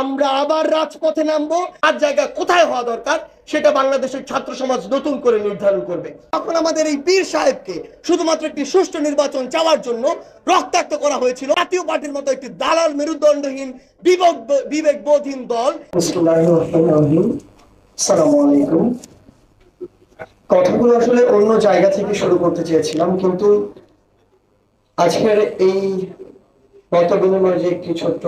আমরা আবার রাজপথে নামবো। আর জায়গা কোথায় হওয়া দরকার, সেটা বাংলাদেশের ছাত্র সমাজ নতুন করে নির্ধারণ করবে। তখন আমাদের এই বীর সাহেবকে শুধুমাত্র একটি সুষ্ঠু নির্বাচন চাওয়ার জন্য রক্তাক্ত করা হয়েছিল। জাতীয় পার্টির মতো একটি দালাল মেরুদণ্ডহীন, বিবেক বিবেকবোধহীন দল। কথাগুলো আসলে অন্য জায়গা থেকে শুরু করতে চেয়েছিলাম, কিন্তু আজকের এই মত বিনিময় যে একটি ছোট্ট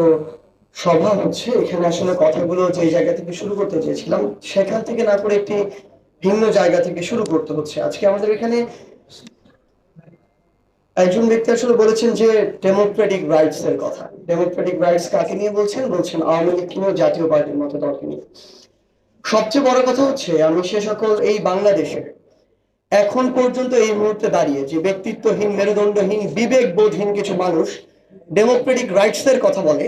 সভা হচ্ছে, এখানে আসলে কথাগুলো যে জায়গা থেকে শুরু করতে চেয়েছিলাম, সেখান থেকে না করে একটি ভিন্ন জায়গা থেকে শুরু করতে হচ্ছে। আজকে আমাদের এখানে একজন ব্যক্তি আসলে বলেছেন যে ডেমোক্রেটিক রাইটস এর কথা। ডেমোক্রেটিক রাইটস কাকে নিয়ে বলছেন? বলছেন আওয়ামী লীগ নিয়ে জাতীয় পার্টির মতো দলকে নিয়ে। সবচেয়ে বড় কথা হচ্ছে, আমি সে সকল এই বাংলাদেশের এখন পর্যন্ত এই মুহূর্তে দাঁড়িয়ে যে ব্যক্তিত্বহীন, মেরুদণ্ডহীন, বিবেকবোধহীন কিছু মানুষ ডেমোক্রেটিক রাইটস এর কথা বলে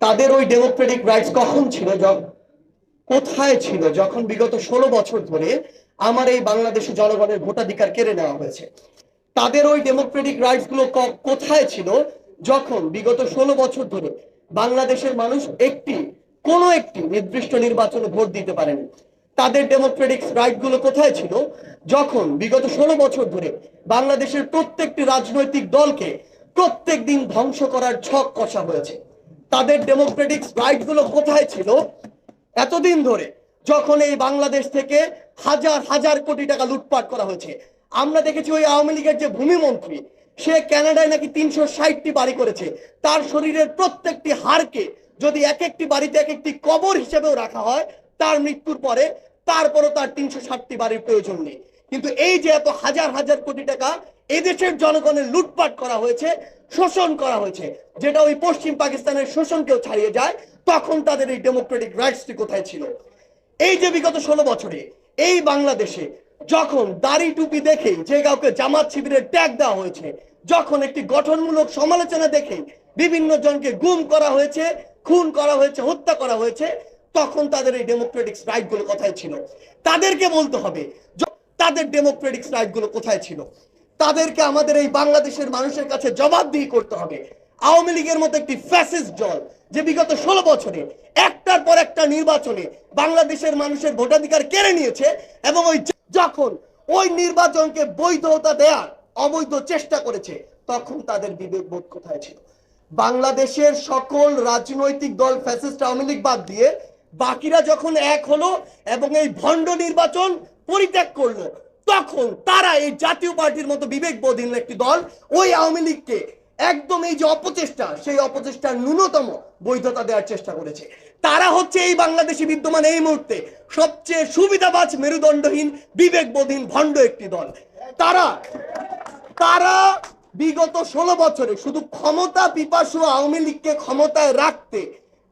তাদের ওই ডেমোক্রেটিক রাইটস কখন ছিল কোথায় ছিল? যখন বিগত ষোলো বছর ধরে আমার এই বাংলাদেশে জনগণের ভোটাধিকার কেড়ে নেওয়া হয়েছে। তাদের ওই ডেমোক্রেটিক রাইটসগুলো কোথায় ছিল? যখন বিগত ষোলো বছর ধরে বাংলাদেশের মানুষ একটি, কোনো একটি নির্দিষ্ট নির্বাচনে ভোট দিতে পারেনি। তাদের ডেমোক্রেটিক রাইটগুলো কোথায় ছিল? যখন বিগত ষোলো বছর ধরে বাংলাদেশের প্রত্যেকটি রাজনৈতিক দলকে প্রত্যেক দিন ধ্বংস করার ছক কষা হয়েছে। তাদের ডেমোক্রেটিক রাইটগুলো কোথায় ছিল? এতদিন ধরে যখন এই বাংলাদেশ থেকে হাজার হাজার কোটি টাকা লুটপাট করা হয়েছে, আমরা দেখেছি ওই আওয়ামী লীগের যে ভূমিমন্ত্রী, সে কানাডায় নাকি তিনশো ষাটটি বাড়ি করেছে। তার শরীরের প্রত্যেকটি হাড়কে যদি এক একটি বাড়িতে এক একটি কবর হিসেবেও রাখা হয়, তার মৃত্যুর পরে তারপরও তার তিনশো ষাটটি বাড়ির প্রয়োজন নেই। কিন্তু এই যে এত হাজার হাজার কোটি টাকা এদেশের জনগণের লুটপাট করা হয়েছে, শোষণ করা হয়েছে। যেটা ওই পশ্চিম পাকিস্তানের শোষণকেও ছাড়িয়ে যায়, তখন তাদের এই ডেমোক্রেটিক রাইটসটি কোথায় ছিল? এই যে বিগত ষোলো বছরে, এই বাংলাদেশে যখন দাড়ি টুপি দেখে যে কাউকে জামাত শিবিরের ট্যাগ দেওয়া হয়েছে, যখন একটি গঠনমূলক সমালোচনা দেখে বিভিন্ন জনকে গুম করা হয়েছে, খুন করা হয়েছে, হত্যা করা হয়েছে, তখন তাদের এই ডেমোক্রেটিক রাইটগুলো কোথায় ছিল? তাদেরকে বলতে হবে তাদের ডেমোক্রেটিক রাইটগুলো কোথায় ছিল? তাদেরকে আমাদের এই বাংলাদেশের মানুষের কাছে জবাবদিহি করতে হবে। আওয়ামী লীগের মতো একটি ফ্যাসিস্ট দল যে বিগত ষোলো বছরে একটার পর একটা নির্বাচনে বাংলাদেশের মানুষের ভোটাধিকার কেড়ে নিয়েছে এবং ওই যখন ওই নির্বাচনকে বৈধতা দেওয়ার অবৈধ চেষ্টা করেছে, তখন তাদের বিবেকবোধ কোথায় ছিল? বাংলাদেশের সকল রাজনৈতিক দল ফ্যাসিস্ট আওয়ামী লীগ বাদ দিয়ে বাকিরা যখন এক হলো এবং এই ভণ্ড নির্বাচন পরিত্যাগ করল তখন তারা এই জাতীয় পার্টির মতো বিবেকবোধহীন একটি দল ওই আওয়ামী লীগকে একদম এই যে অপচেষ্টা, সেই অপচেষ্টার ন্যূনতম বৈধতা দেওয়ার চেষ্টা করেছে। তারা হচ্ছে এই বাংলাদেশে বিদ্যমান এই মুহূর্তে সবচেয়ে সুবিধাবাজ, মেরুদণ্ডহীন, বিবেকবোধহীন, ভণ্ড একটি দল। তারা তারা বিগত ষোলো বছরে শুধু ক্ষমতা পিপাসু আওয়ামী লীগকে ক্ষমতায় রাখতে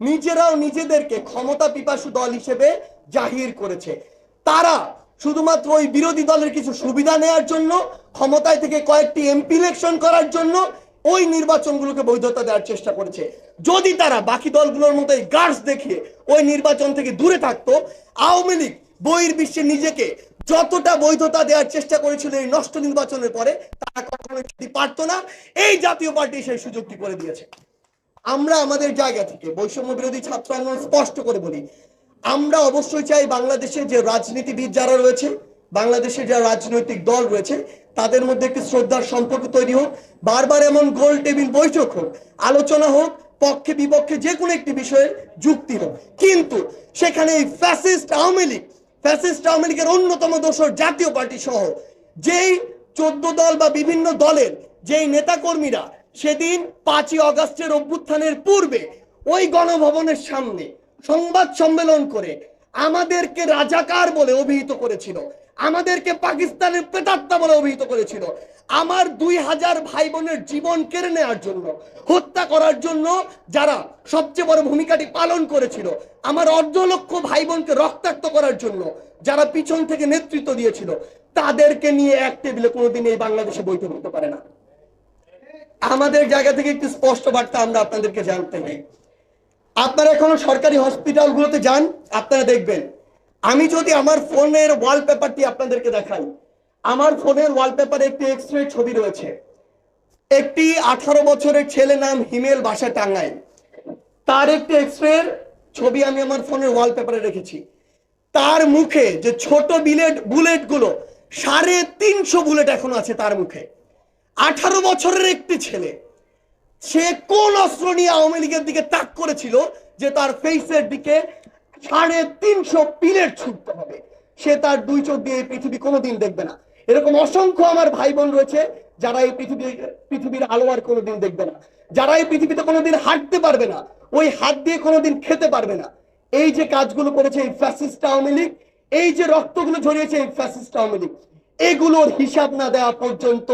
নিজেরাও নিজেদেরকে ক্ষমতা পিপাসু দল হিসেবে জাহির করেছে। তারা শুধুমাত্র ওই বিরোধী দলের কিছু সুবিধা নেয়ার জন্য, ক্ষমতায় থেকে কয়েকটি এমপি ইলেকশন করার জন্য ওই নির্বাচনগুলোকে বৈধতা দেওয়ার চেষ্টা করেছে। যদি তারা বাকি দলগুলোর মতো গার্ডস দেখিয়ে ওই নির্বাচন থেকে দূরে থাকতো, আওয়ামী লীগ বহির বিশ্বে নিজেকে যতটা বৈধতা দেওয়ার চেষ্টা করেছিল এই নষ্ট নির্বাচনের পরে, তারা কখনো সেটি পারতো না। এই জাতীয় পার্টি সেই সুযোগটি করে দিয়েছে। আমরা আমাদের জায়গা থেকে বৈষম্য বিরোধী ছাত্র আন্দোলন স্পষ্ট করে বলি আমরা অবশ্যই চাই বাংলাদেশে যে রাজনীতিবিদ যারা রয়েছে বাংলাদেশের যারা রাজনৈতিক দল রয়েছে, তাদের মধ্যে একটি শ্রদ্ধার সম্পর্ক তৈরি হোক, বারবার এমন গোল টেবিল বৈঠক হোক, আলোচনা হোক, পক্ষে বিপক্ষে যে কোনো একটি বিষয়ের যুক্তি হোক। কিন্তু সেখানে এই ফ্যাসিস্ট আওয়ামী লীগ, ফ্যাসিস্ট আওয়ামী লীগের অন্যতম দোষর জাতীয় পার্টি সহ যেই চোদ্দ দল বা বিভিন্ন দলের যেই নেতাকর্মীরা সেদিন পাঁচই অগস্টের অভ্যুত্থানের পূর্বে ওই গণভবনের সামনে সংবাদ সম্মেলন করে আমাদেরকে রাজাকার বলে অভিহিত করেছিল। আমাদেরকে পাকিস্তানের প্রেতাত্মা বলে অভিহিত করেছিল। আমার দুই হাজার ভাই বোনের জীবন কেড়ে নেওয়ার জন্য, হত্যা করার জন্য যারা সবচেয়ে বড় ভূমিকাটি পালন করেছিল, আমার অর্ধ লক্ষ ভাই বোনকে রক্তাক্ত করার জন্য যারা পিছন থেকে নেতৃত্ব দিয়েছিল, তাদেরকে নিয়ে এক টেবিলে কোনোদিন এই বাংলাদেশে বৈঠক হতে পারে না। আমাদের জায়গা থেকে একটু স্পষ্ট বার্তা আমরা আপনাদেরকে জানতে চাই। আপনারা এখনও সরকারি হসপিটালগুলোতে যান, আপনারা দেখবেন। আমি যদি আমার ফোনের ওয়ালপেপারটি আপনাদেরকে দেখাই, আমার ফোনের ওয়ালপেপারে একটি এক্স রে ছবি রয়েছে। একটি আঠারো বছরের ছেলে নাম হিমেল বাসা টাঙ্গাই তার একটি এক্স রে ছবি আমি আমার ফোনের ওয়ালপেপারে রেখেছি। তার মুখে যে ছোট বিলেট বুলেটগুলো সাড়ে তিনশো বুলেট এখনও আছে তার মুখে। আঠারো বছরের একটি ছেলে সে কোন অস্ত্র নিয়ে আওয়ামী লীগের দিকে তাক করেছিল যে তার ফেসের দিকে সাড়ে তিনশো পিলেট ছুটতে হবে। সে তার দুই চোখ দিয়ে এই পৃথিবী কোনোদিন দেখবে না। এরকম অসংখ্য আমার ভাই বোন রয়েছে যারা এই পৃথিবী পৃথিবীর আলো আর কোনোদিন দেখবে না। যারা এই পৃথিবীতে কোনোদিন হাঁটতে পারবে না, ওই হাত দিয়ে কোনোদিন খেতে পারবে না। এই যে কাজগুলো করেছে এই ফ্যাসিস্ট আওয়ামী লীগ, এই যে রক্তগুলো ঝরিয়েছে এই ফ্যাসিস্ট আওয়ামী লীগ, এগুলোর হিসাব না দেওয়া পর্যন্ত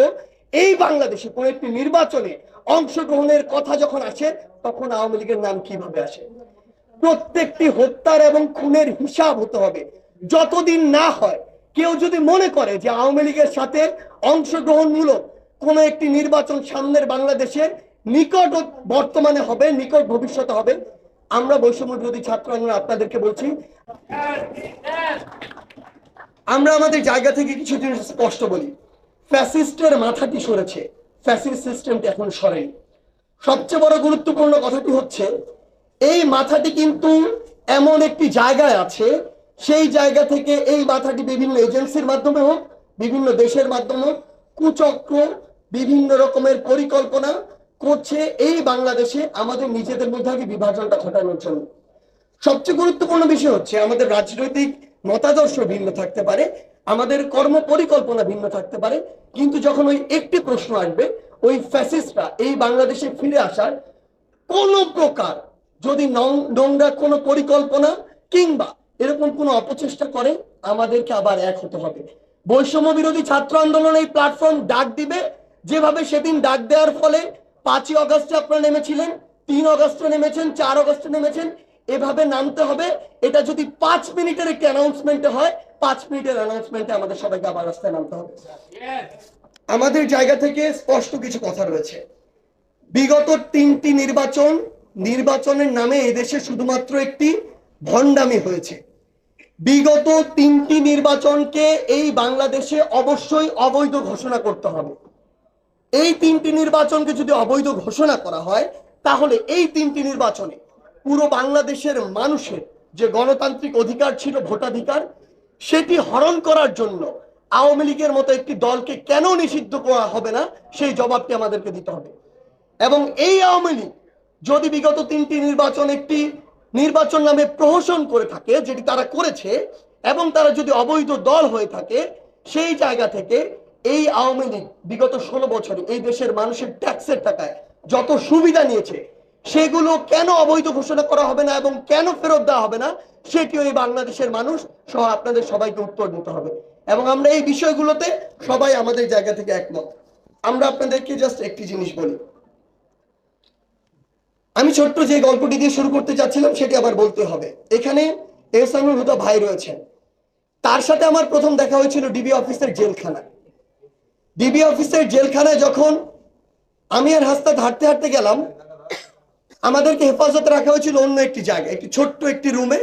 এই বাংলাদেশে কোন একটি নির্বাচনে অংশগ্রহণের কথা যখন আসে, তখন আওয়ামী লীগের নাম কীভাবে আসে? প্রত্যেকটি হত্যার এবং খুনের হিসাব হতে হবে। যতদিন না হয়, কেউ যদি মনে করে যে আওয়ামী লীগের সাথে অংশগ্রহণমূলক কোন একটি নির্বাচন সামনের বাংলাদেশে নিকট বর্তমানে হবে, নিকট ভবিষ্যতে হবে, আমরা বৈষম্য বিরোধী ছাত্র আন্দোলন আপনাদেরকে বলছি, আমরা আমাদের জায়গা থেকে কিছু জিনিস স্পষ্ট বলি। ফ্যাসিস্টের মাথাটি সরেছে। ফ্যাসিস্ট সিস্টেমটি এখন সরেনি সবচেয়ে বড় গুরুত্বপূর্ণ কথাটি হচ্ছে, এই মাথাটি কিন্তু এমন একটি জায়গায় আছে, সেই জায়গা থেকে এই মাথাটি বিভিন্ন এজেন্সির মাধ্যমে হোক, বিভিন্ন দেশের মাধ্যমে হোক, কুচক্র, বিভিন্ন রকমের পরিকল্পনা করছে এই বাংলাদেশে আমাদের নিজেদের মধ্যে আগে বিভাজনটা ঘটানোর জন্য। সবচেয়ে গুরুত্বপূর্ণ বিষয় হচ্ছে, আমাদের রাজনৈতিক মতাদর্শ ভিন্ন থাকতে পারে, আমাদের কর্ম পরিকল্পনা ভিন্ন থাকতে পারে, কিন্তু যখন ওই একটি প্রশ্ন আসবে, ওই ফ্যাসিস্টরা এই বাংলাদেশে ফিরে আসার কোন প্রকার যদি নোংরা কোনো পরিকল্পনা কিংবা এরকম কোনো অপচেষ্টা করে, আমাদেরকে আবার এক হতে হবে। বৈষম্য বিরোধী ছাত্র আন্দোলন এই প্ল্যাটফর্ম ডাক দিবে। যেভাবে সেদিন ডাক দেওয়ার ফলে পাঁচই অগস্টে আপনারা নেমেছিলেন, তিন অগস্টে নেমেছেন, চার অগস্টে নেমেছেন এভাবে নামতে হবে। এটা যদি পাঁচ মিনিটের একটি অ্যানাউন্সমেন্টে হয়, পাঁচ মিনিটের অ্যানাউন্সমেন্টে আমাদের সবাইকে আবার রাস্তায় নামতে হবে। আমাদের জায়গা থেকে স্পষ্ট কিছু কথা রয়েছে। বিগত তিনটি নির্বাচন, নির্বাচনের নামে এদেশে শুধুমাত্র একটি ভণ্ডামি হয়েছে। বিগত তিনটি নির্বাচনকে এই বাংলাদেশে অবশ্যই অবৈধ ঘোষণা করতে হবে। এই তিনটি নির্বাচনকে যদি অবৈধ ঘোষণা করা হয়, তাহলে এই তিনটি নির্বাচনে পুরো বাংলাদেশের মানুষের যে গণতান্ত্রিক অধিকার ছিল, ভোটাধিকার, সেটি হরণ করার জন্য আওয়ামী লীগের মতো একটি দলকে কেন নিষিদ্ধ করা হবে না, সেই জবাবটি আমাদেরকে দিতে হবে। এবং এই আওয়ামী লীগ যদি বিগত তিনটি নির্বাচন একটি নির্বাচন নামে প্রহসন করে থাকে, যেটি তারা করেছে, এবং তারা যদি অবৈধ দল হয়ে থাকে, সেই জায়গা থেকে এই আওয়ামী লীগ বিগত ষোলো বছরে এই দেশের মানুষের ট্যাক্সের টাকায় যত সুবিধা নিয়েছে সেগুলো কেন অবৈধ ঘোষণা করা হবে না এবং কেন ফেরত দেওয়া হবে না, সেটিও এই বাংলাদেশের মানুষ সহ আপনাদের সবাইকে উত্তর দিতে হবে। এবং আমরা এই বিষয়গুলোতে সবাই আমাদের জায়গা থেকে একমত। আমরা আপনাদেরকে জাস্ট একটি জিনিস বলি। আমি ছোট্ট যে গল্পটি দিয়ে শুরু করতে চাচ্ছিলাম সেটি আবার বলতে হবে। এখানে এহসানুল হুদা ভাই রয়েছেন। তার সাথে আমার প্রথম দেখা হয়েছিল ডিবি অফিসের জেলখানায়। ডিবি অফিসের জেলখানায় যখন আমি আর হাসতাত হাঁটতে হাঁটতে গেলাম আমাদেরকে হেফাজতে রাখা হয়েছিল অন্য একটি জায়গায়, একটি ছোট্ট একটি রুমে,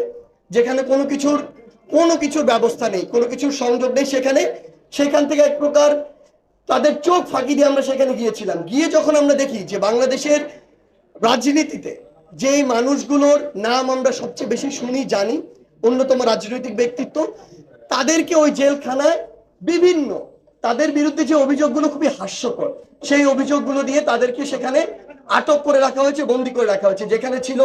যেখানে কোনো কিছুর কোনো কিছুর ব্যবস্থা নেই, কোনো কিছুর সংযোগ নেই। সেখানে, সেখান থেকে এক প্রকার তাদের চোখ ফাঁকি দিয়ে আমরা সেখানে গিয়েছিলাম। গিয়ে যখন আমরা দেখি যে বাংলাদেশের রাজনীতিতে যেই মানুষগুলোর নাম আমরা সবচেয়ে বেশি শুনি, জানি, অন্যতম রাজনৈতিক ব্যক্তিত্ব, তাদেরকে ওই জেলখানায় বিভিন্ন, তাদের বিরুদ্ধে যে অভিযোগগুলো খুবই হাস্যকর, সেই অভিযোগগুলো দিয়ে তাদেরকে সেখানে আটক করে রাখা হয়েছে, বন্দি করে রাখা হয়েছে। যেখানে ছিল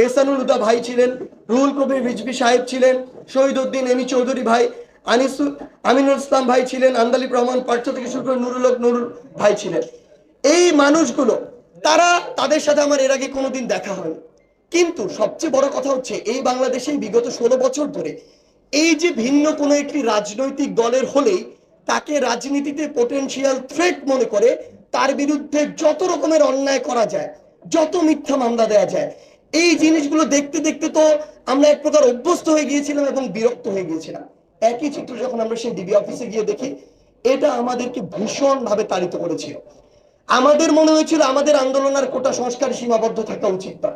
এহসানুল হুদা ভাই ছিলেন, রুহুল কবির রিজভি সাহেব ছিলেন শহীদ উদ্দিন এমি চৌধুরী ভাই, আনিসু, আমিনুল ইসলাম ভাই ছিলেন, আন্দালিব রহমান পার্থ থেকে শুরু করে নুরুল নুরুল ভাই ছিলেন। এই মানুষগুলো, তারা তাদের সাথে আমার এর আগে কোনোদিন দেখা হয়নি। কিন্তু সবচেয়ে বড় কথা হচ্ছে, এই বাংলাদেশে বিগত ষোলো বছর ধরে এই যে ভিন্ন কোনো একটি রাজনৈতিক দলের হলেই তাকে রাজনীতিতে পোটেনশিয়াল থ্রেট মনে করে তার বিরুদ্ধে যত রকমের অন্যায় করা যায়, যত মিথ্যা মামলা দেওয়া যায়, এই জিনিসগুলো দেখতে দেখতে তো আমরা এক প্রকার অভ্যস্ত হয়ে গিয়েছিলাম এবং বিরক্ত হয়ে গিয়েছিলাম। একই চিত্র যখন আমরা সেই ডিবি অফিসে গিয়ে দেখি, এটা আমাদেরকে ভীষণ ভাবে তাড়িত করেছিল। আমাদের মনে হয়েছিল আমাদের আন্দোলন আর কোটা সংস্কার সীমাবদ্ধ থাকা উচিত না।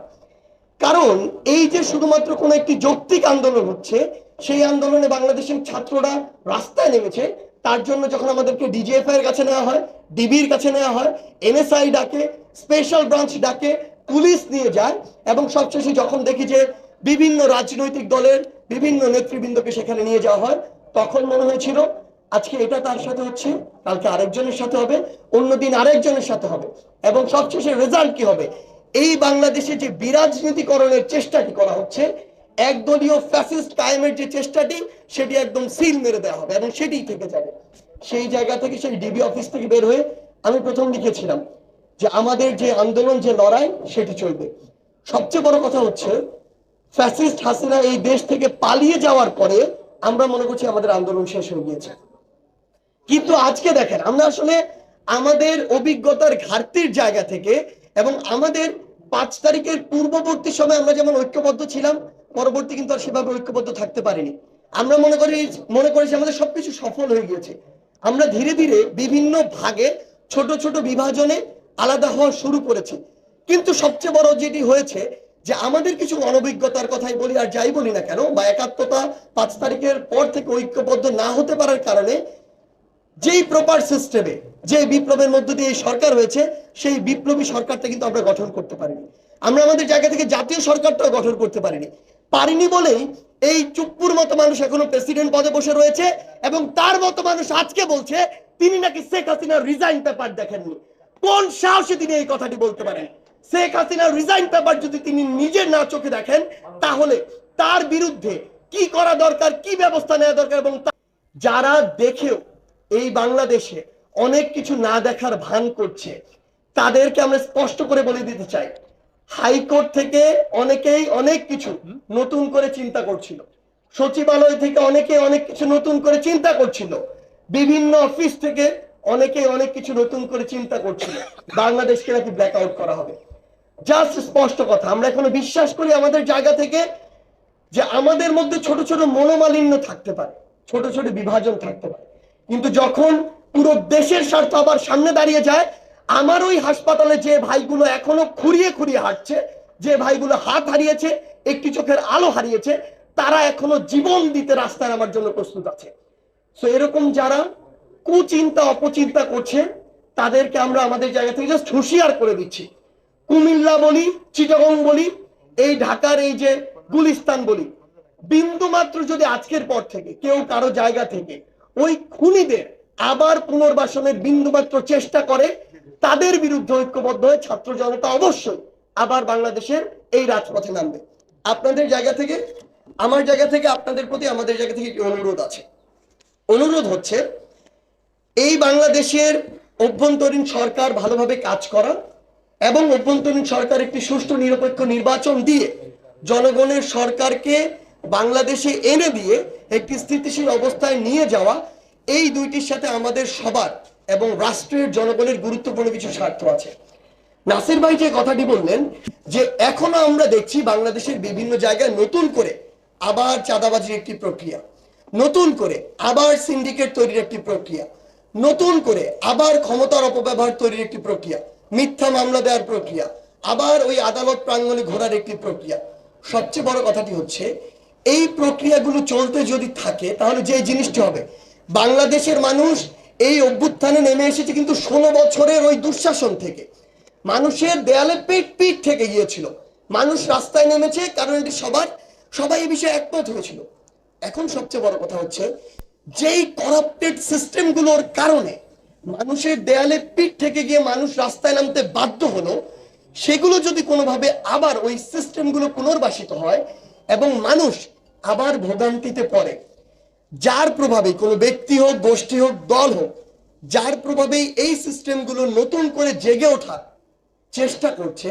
কারণ এই যে শুধুমাত্র কোনো একটি যৌক্তিক আন্দোলন হচ্ছে, সেই আন্দোলনে বাংলাদেশের ছাত্ররা রাস্তায় নেমেছে তার জন্য যখন আমাদেরকে ডিজিএফআই এর কাছে নেওয়া হয় ডিবির কাছে নেওয়া হয় এনএসআই ডাকে স্পেশাল ব্রাঞ্চ ডাকে, পুলিশ নিয়ে যায় এবং সবশেষে যখন দেখি যে বিভিন্ন রাজনৈতিক দলের বিভিন্ন নেতৃবৃন্দকে সেখানে নিয়ে যাওয়া হয়, তখন মনে হয়েছিল আজকে এটা তার সাথে হচ্ছে, কালকে আরেকজনের সাথে হবে, অন্যদিন আরেকজনের সাথে হবে এবং সবশেষে রেজাল্ট কি হবে? এই বাংলাদেশে যে বিরাজনীতিকরণের চেষ্টাটি করা হচ্ছে একদলীয় ফ্যাসিস্ট কায়েমের যে চেষ্টাটি, সেটি একদম সিল মেরে দেওয়া হবে এবং সেটিই থেকে যাবে। সেই জায়গা থেকে, সেই ডিবি অফিস থেকে বের হয়ে আমি প্রথম লিখেছিলাম যে আমাদের যে আন্দোলন, যে লড়াই, সেটি চলবে। সবচেয়ে বড় কথা হচ্ছে ফ্যাসিস্ট হাসিনা এই দেশ থেকে পালিয়ে যাওয়ার পরে আমরা মনে করছি আমাদের আন্দোলন শেষ হয়ে গিয়েছে। কিন্তু আজকে দেখেন, আমরা আসলে আমাদের অভিজ্ঞতার ঘাটতির জায়গা থেকে এবং আমাদের পাঁচ তারিখের পূর্ববর্তী সময় আমরা যেমন ঐক্যবদ্ধ ছিলাম পরবর্তী কিন্তু আর সেভাবে ঐক্যবদ্ধ থাকতে পারিনি। আমরা মনে করি, মনে করেছি আমাদের সবকিছু সফল হয়ে গিয়েছে। আমরা ধীরে ধীরে বিভিন্ন ভাগে ছোট ছোট বিভাজনে আলাদা হওয়া শুরু করেছি। কিন্তু সবচেয়ে বড় যেটি হয়েছে যে আমাদের কিছু অনভিজ্ঞতার কথাই বলি আর যাই বলি না কেন, বা একাত্মতা পাঁচ তারিখের পর থেকে ঐক্যবদ্ধ না হতে পারার কারণে যেই প্রপার সিস্টেমে যে বিপ্লবের মধ্য দিয়ে সরকার হয়েছে, সেই বিপ্লবী সরকারটা কিন্তু আমরা গঠন করতে পারিনি। আমরা আমাদের জায়গা থেকে জাতীয় সরকারটাও গঠন করতে পারিনি। পারিনি বলেই এই চুপ্পুর মতো মানুষ এখনও প্রেসিডেন্ট পদে বসে রয়েছে এবং তার মতো মানুষ আজকে বলছে, তিনি নাকি শেখ হাসিনার রিজাইন পেপার দেখেননি। কোন সাহসে তিনি এই কথাটি বলতে পারেন? শেখ হাসিনার রিজাইন পেপার যদি তিনি নিজের না চোখে দেখেন, তাহলে তার বিরুদ্ধে কি করা দরকার, কি ব্যবস্থা নেওয়া দরকার এবং যারা দেখেও এই বাংলাদেশে অনেক কিছু না দেখার ভান করছে, তাদেরকে আমরা স্পষ্ট করে বলে দিতে চাই। হাইকোর্ট থেকে অনেকেই অনেক কিছু নতুন করে চিন্তা করছিল। সচিবালয় থেকে অনেকে অনেক কিছু নতুন করে চিন্তা করছিল। বিভিন্ন অফিস থেকে অনেকে অনেক কিছু নতুন করে চিন্তা করছিল। বাংলাদেশকে নাকি ব্ল্যাক আউট করা হবে। জাস্ট স্পষ্ট কথা, আমরা এখনও বিশ্বাস করি আমাদের জায়গা থেকে যে আমাদের মধ্যে ছোট ছোট মনোমালিন্য থাকতে পারে, ছোট ছোট বিভাজন থাকতে পারে। কিন্তু যখন পুরো দেশের স্বার্থ আবার সামনে দাঁড়িয়ে যায় আমার ওই হাসপাতালে যে ভাইগুলো এখনও খুঁড়িয়ে খুঁড়িয়ে হাঁটছে, যে ভাইগুলো হাত হারিয়েছে, একটি চোখের আলো হারিয়েছে, তারা এখনও জীবন দিতে রাস্তায় আমার জন্য প্রস্তুত আছে। সো এরকম যারা কুচিন্তা অপচিন্তা করছে, তাদেরকে আমরা আমাদের জায়গা থেকে জাস্ট হুঁশিয়ার করে দিচ্ছি। কুমিল্লা বলি, চিটাগং বলি, এই ঢাকার এই যে গুলিস্তান বলি, বিন্দু মাত্র যদি আজকের পর থেকে, কেউ কারও জায়গা থেকে, ওই খুনিদের আবার পুনর্বাসনের বিন্দু মাত্র চেষ্টা করে তাদের বিরুদ্ধে ঐক্যবদ্ধ হয়ে ছাত্র জনতা অবশ্যই আবার বাংলাদেশের এই রাজপথে নামবে। আপনাদের জায়গা থেকে, আমার জায়গা থেকে, আপনাদের প্রতি আমাদের জায়গা থেকে অনুরোধ আছে। অনুরোধ হচ্ছে, এই বাংলাদেশের অভ্যন্তরীণ সরকার ভালোভাবে কাজ করা এবং অভ্যন্তরীণ সরকার একটি সুষ্ঠু নিরপেক্ষ নির্বাচন দিয়ে জনগণের সরকারকে বাংলাদেশে এনে দিয়ে একটি স্থিতিশীল অবস্থায় নিয়ে যাওয়া, এই দুইটির সাথে আমাদের সবার এবং রাষ্ট্রের জনগণের গুরুত্বপূর্ণ কিছু স্বার্থ আছে। নাসির ভাই যে কথাটি বললেন, যে এখনও আমরা দেখছি বাংলাদেশের বিভিন্ন জায়গায় নতুন করে আবার চাঁদাবাজির একটি প্রক্রিয়া, নতুন করে আবার সিন্ডিকেট তৈরির একটি প্রক্রিয়া, নতুন করে আবার ক্ষমতার অপব্যবহার তৈরির একটি প্রক্রিয়া, মিথ্যা মামলা দেওয়ার প্রক্রিয়া, আবার ওই আদালত প্রাঙ্গণে ঘোরার একটি প্রক্রিয়া। সবচেয়ে বড় কথাটি হচ্ছে, এই প্রক্রিয়াগুলো চলতে যদি থাকে, তাহলে যে জিনিসটি হবে, বাংলাদেশের মানুষ এই অভ্যুত্থানে নেমে এসেছে কিন্তু ষোলো বছরের ওই দুঃশাসন থেকে। মানুষের দেয়ালে পেট পিট থেকে গিয়েছিল। মানুষ রাস্তায় নেমেছে, কারণ এটি সবার, সবাই এই বিষয়ে একমত হয়েছিল। এখন সবচেয়ে বড় কথা হচ্ছে, যেই করাপ্টেড সিস্টেমগুলোর কারণে মানুষের দেয়ালে পিঠ থেকে গিয়ে মানুষ রাস্তায় নামতে বাধ্য হলো, সেগুলো যদি কোনোভাবে আবার ওই সিস্টেমগুলো পুনর্বাসিত হয় এবং মানুষ আবার ভোগান্তিতে পড়ে যার প্রভাবে কোনো ব্যক্তি হোক, গোষ্ঠী হোক, দল হোক, যার প্রভাবেই এই সিস্টেমগুলো নতুন করে জেগে ওঠার চেষ্টা করছে,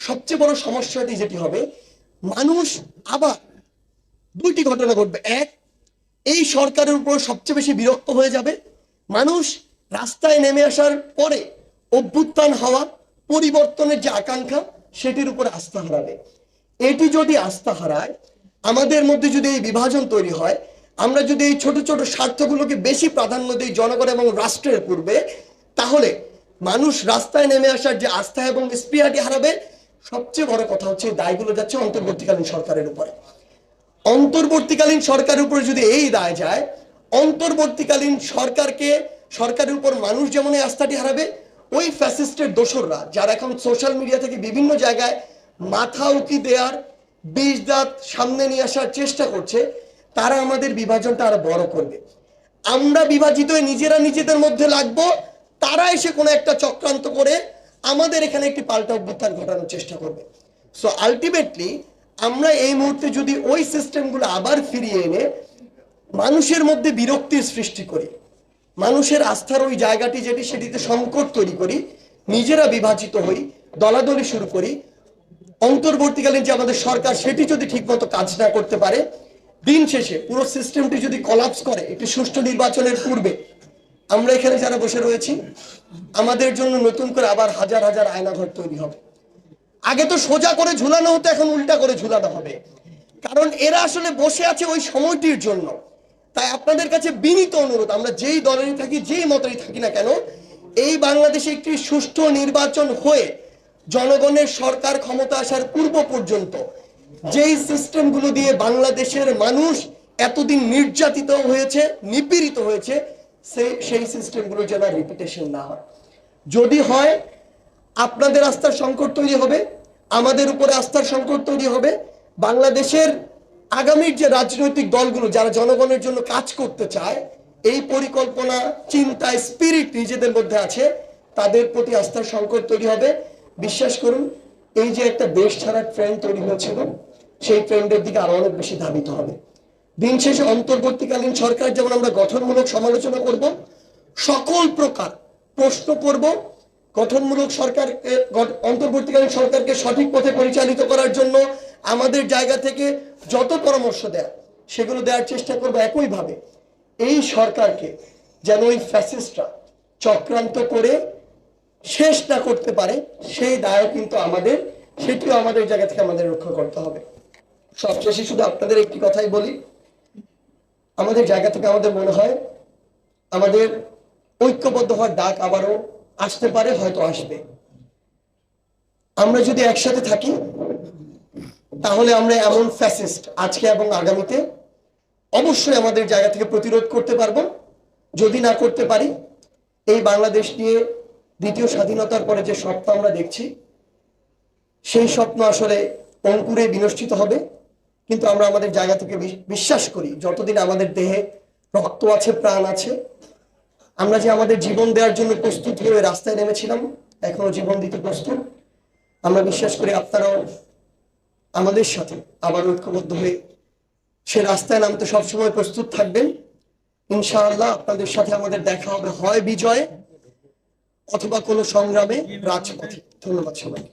সবচেয়ে বড় সমস্যাটি যেটি হবে, মানুষ আবার দুইটি ঘটনা ঘটবে। এক, এই সরকারের উপর সবচেয়ে বেশি বিরক্ত হয়ে যাবে। মানুষ রাস্তায় নেমে আসার পরে অভ্যুত্থান হওয়া, পরিবর্তনের যে আকাঙ্ক্ষা, সেটির উপর আস্থা হারাবে। এটি যদি আস্থা হারায়, আমাদের মধ্যে যদি এই বিভাজন তৈরি হয় আমরা যদি এই ছোট ছোট স্বার্থগুলোকে বেশি প্রাধান্য দিই জনগণ এবং রাষ্ট্রের পূর্বে, তাহলে মানুষ রাস্তায় নেমে আসার যে আস্থা এবং স্পৃহাটি হারাবে, সবচেয়ে বড় কথা হচ্ছে দায়গুলো যাচ্ছে অন্তর্বর্তীকালীন সরকারের উপরে। অন্তর্বর্তীকালীন সরকারের উপরে যদি এই দায় যায়, অন্তর্বর্তীকালীন সরকারকে, সরকারের উপর মানুষ যেমন এই আস্থাটি হারাবে, ওই ফ্যাসিস্টের দোসররা যারা এখন সোশ্যাল মিডিয়া থেকে বিভিন্ন জায়গায় মাথা উকি দেওয়ার, বিষ দাঁত সামনে নিয়ে আসার চেষ্টা করছে তারা আমাদের বিভাজনটা আরও বড় করবে। আমরা বিভাজিত হয়ে নিজেরা নিজেদের মধ্যে লাগবো, তারা এসে কোনো একটা চক্রান্ত করে আমাদের এখানে একটি পাল্টা অভ্যুত্থান ঘটানোর চেষ্টা করবে। সো আলটিমেটলি আমরা এই মুহূর্তে যদি ওই সিস্টেমগুলো আবার ফিরিয়ে এনে মানুষের মধ্যে বিরক্তির সৃষ্টি করি, মানুষের আস্থার ওই জায়গাটি যেটি সেটিতে সংকট তৈরি করি, নিজেরা বিভাজিত হই, দলাদলি শুরু করি, অন্তর্বর্তীকালীন যে আমাদের সরকার সেটি যদি ঠিকমতো কাজ না করতে পারে দিন শেষে পুরো সিস্টেমটি যদি কলাপস করে, একটি সুষ্ঠু নির্বাচনের পূর্বে, আমরা এখানে যারা বসে রয়েছি, আমাদের জন্য নতুন করে আবার হাজার হাজার আয়নাঘর তৈরি হবে। আগে তো সোজা করে ঝুলানো হতো, এখন উল্টা করে ঝুলানো হবে। কারণ এরা আসলে বসে আছে ওই সময়টির জন্য। তাই আপনাদের কাছে বিনীত অনুরোধ, আমরা যেই দলেরই থাকি, যেই মতেরই থাকি না কেন, এই বাংলাদেশে একটি সুষ্ঠু নির্বাচন হয়ে জনগণের সরকার ক্ষমতা আসার পূর্ব পর্যন্ত যেই সিস্টেমগুলো দিয়ে বাংলাদেশের মানুষ এতদিন নির্যাতিত হয়েছে, নিপীড়িত হয়েছে সেই সেই সিস্টেমগুলো যেন রিপিটেশন না হয়। যদি হয়, আপনাদের আস্থার সংকট তৈরি হবে, আমাদের উপরে আস্থার সংকট তৈরি হবে, বাংলাদেশের আগামীর যে রাজনৈতিক দলগুলো যারা জনগণের জন্য কাজ করতে চায়, এই পরিকল্পনা, চিন্তা স্পিরিট নিজেদের মধ্যে আছে, তাদের প্রতি আস্থার সংকট তৈরি হবে। বিশ্বাস করুন, এই যে একটা দেশ ছাড়ার ট্রেন্ড তৈরি হয়েছিল সেই ট্রেন্ডের দিকে আরও অনেক বেশি ধাবিত হবে। দিন শেষে অন্তর্বর্তীকালীন সরকার যেমন আমরা গঠনমূলক সমালোচনা করব, সকল প্রকার প্রশ্ন করব, গঠনমূলক সরকার অন্তর্বর্তীকালীন সরকারকে সঠিক পথে পরিচালিত করার জন্য আমাদের জায়গা থেকে যত পরামর্শ দেয়, সেগুলো দেওয়ার চেষ্টা করব একইভাবে। এই সরকারকে যেন ওই ফ্যাসিস্টরা চক্রান্ত করে শেষ না করতে পারে, সেই দায় কিন্তু আমাদের, সেটিও আমাদের জায়গা থেকে আমাদের রক্ষা করতে হবে। সবশেষে শুধু আপনাদের একটি কথাই বলি। আমাদের জায়গা থেকে আমাদের মনে হয়, আমাদের ঐক্যবদ্ধ হওয়ার ডাক আবারও আসতে পারে, হয়তো আসবে। আমরা যদি একসাথে থাকি, তাহলে আমরা এমন ফ্যাসিস্ট আজকে এবং আগামীতে অবশ্যই আমাদের জায়গা থেকে প্রতিরোধ করতে পারব। যদি না করতে পারি, এই বাংলাদেশ নিয়ে দ্বিতীয় স্বাধীনতার পরে যে স্বপ্ন আমরা দেখছি, সেই স্বপ্ন আসলে অঙ্কুরে বিনষ্টিত হবে। কিন্তু আমরা আমাদের জায়গা থেকে বিশ- বিশ্বাস করি, যতদিন আমাদের দেহে রক্ত আছে, প্রাণ আছে, আমরা যে আমাদের জীবন দেওয়ার জন্য প্রস্তুত হয়ে রাস্তায় নেমেছিলাম, এখনও জীবন দিতে প্রস্তুত। আমরা বিশ্বাস করি আপনারাও আমাদের সাথে আবার ঐক্যবদ্ধ হয়ে সে রাস্তায় নামতে সবসময় প্রস্তুত থাকবেন। ইনশাআল্লাহ আপনাদের সাথে আমাদের দেখা হবে, হয় বিজয়ে অথবা কোনো সংগ্রামে, রাজপথে। ধন্যবাদ সবাই